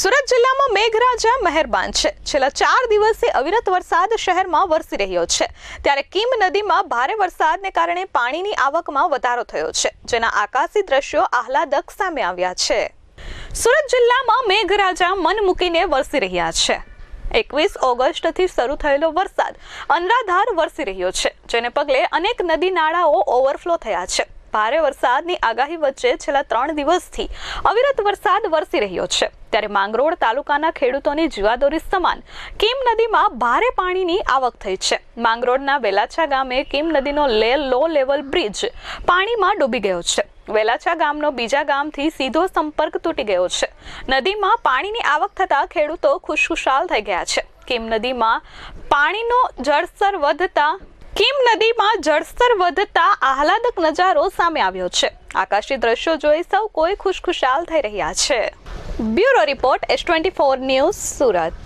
સુરત જિલ્લામાં મેઘરાજા મહેરબાન છે. છેલ્લા ચાર દિવસથી અવિરત વરસાદ શહેરમાં વરસી રહ્યો છે. ત્યારે કીમ નદીમાં ભારે વરસાદને કારણે પાણીની આવકમાં વધારો થયો છે. જેના આકાશી દ્રશ્યો આહલાદક સામે આવ્યા છે. સુરત જિલ્લામાં મેઘરાજા મન મૂકીને વરસી રહ્યા છે. એકવીસ ઓગસ્ટથી શરૂ થયેલો વરસાદ અનરાધાર વરસી રહ્યો છે, જેને પગલે અનેક નદી નાળાઓ ઓવરફ્લો થયા છે. ભારે વરસાદની આગાહી વચ્ચે છેલ્લા ત્રણ દિવસથી અવિરત વરસાદ વરસી રહ્યો છે. ત્યારે માંગરોળ તાલુકાના ખેડૂતોની જીવાદોરી સમાન કીમ નદીમાં ભારે પાણીની આવક થઈ છે. માંગરોળના વેલાછા ગામે કીમ નદીનો લે લો લેવલ બ્રિજ પાણીમાં ડૂબી ગયો છે. વેલાછા ગામનો બીજા ગામથી સીધો સંપર્ક તૂટી ગયો છે. નદીમાં પાણીની આવક થતાં ખેડૂતો ખુશખુશાલ થઈ ગયા છે. કેમ નદીમાં પાણીનો જળસ્તર વધતા કીમ નદીમાં જળસ્તર વધતા આહલાદક નજારો સામે આવ્યો છે. આકાશી દ્રશ્યો જોઈ સૌ કોઈ ખુશખુશાલ થઈ રહ્યા છે. Bureau report S twenty four news Surat.